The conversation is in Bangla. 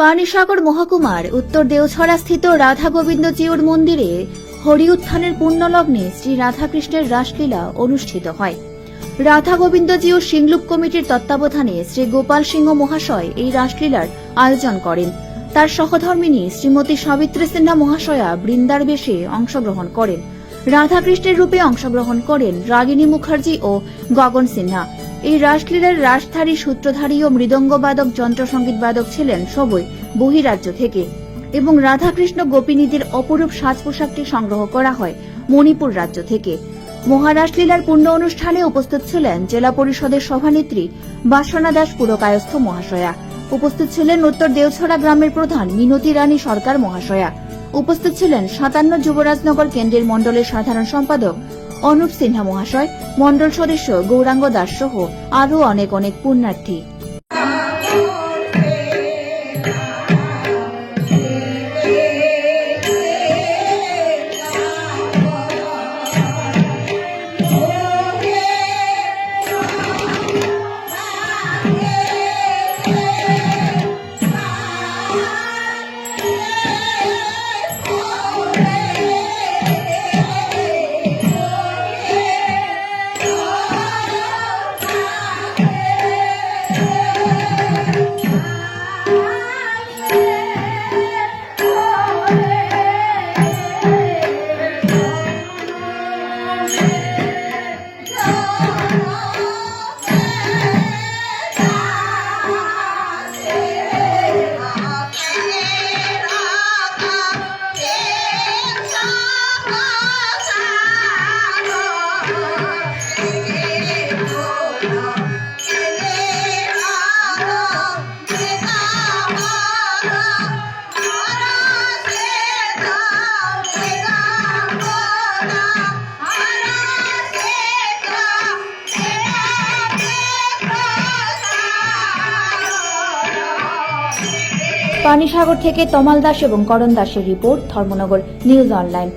পানিসাগর মহকুমার উত্তর দেওছড়া স্থিত রাধা গোবিন্দ জিউর মন্দিরে হরি উত্থানের পুণ্যলগ্নে শ্রী রাধাকৃষ্ণের রাসলীলা অনুষ্ঠিত হয়। রাধা গোবিন্দ জিউ সিংলুপ কমিটির তত্ত্বাবধানে শ্রী গোপাল সিংহ মহাশয় এই রাসলীলার আয়োজন করেন। তার সহধর্মিনী শ্রীমতী সাবিত্রী সিনহা মহাশয়া বৃন্দার বেশে অংশগ্রহণ করেন। রাধাকৃষ্ণের রূপে অংশগ্রহণ করেন রাগিনী মুখার্জি ও গগন সিনহা। এই রাসলীলার রাসধারী সূত্রধারী ও মৃদঙ্গবাদক যন্ত্রসঙ্গীতবাদক ছিলেন সবই বহিরাজ্য থেকে এবং রাধাকৃষ্ণ গোপিনীদের অপরূপ সাজ পোশাকটি সংগ্রহ করা হয় মণিপুর রাজ্য থেকে। মহারাসলীলার পূর্ণ অনুষ্ঠানে উপস্থিত ছিলেন জেলা পরিষদের সভানেত্রী বাসনা দাস পুরকায়স্থ মহাশয়া। উপস্থিত ছিলেন উত্তর দেওছড়া গ্রামের প্রধান মিনতি রানী সরকার মহাশয়া। উপস্থিত ছিলেন সাতান্ন যুবরাজনগর কেন্দ্রের মণ্ডলের সাধারণ সম্পাদক অনুপ সিনহা মহাশয় মণ্ডল সদস্য গৌরাঙ্গ দাস সহ আরও অনেক অনেক পুণ্যার্থী। পানিসাগর থেকে তমাল দাস এবং করণ দাসের রিপোর্ট ধর্মনগর নিউজ অনলাইন।